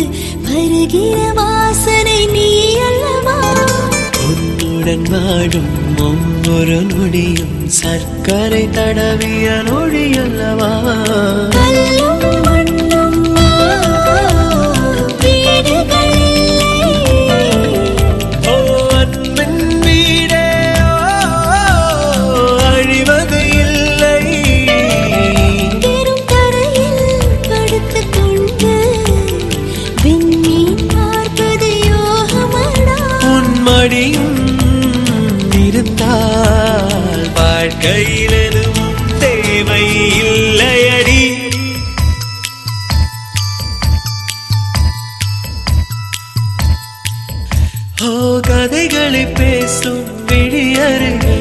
வந்து வருகிற வாசனை நீ அல்லவா உன்னுடன் வாழும் ஒவ்வொரு நொடியும் சர்க்கரை தடவிய நொடி அல்லவா அழிவதே படியும் இருந்தால் வாழ்க்கையில் எதுவும் தேவை இல்லையடி ஓ கதைகளை பேசும் விழியருகே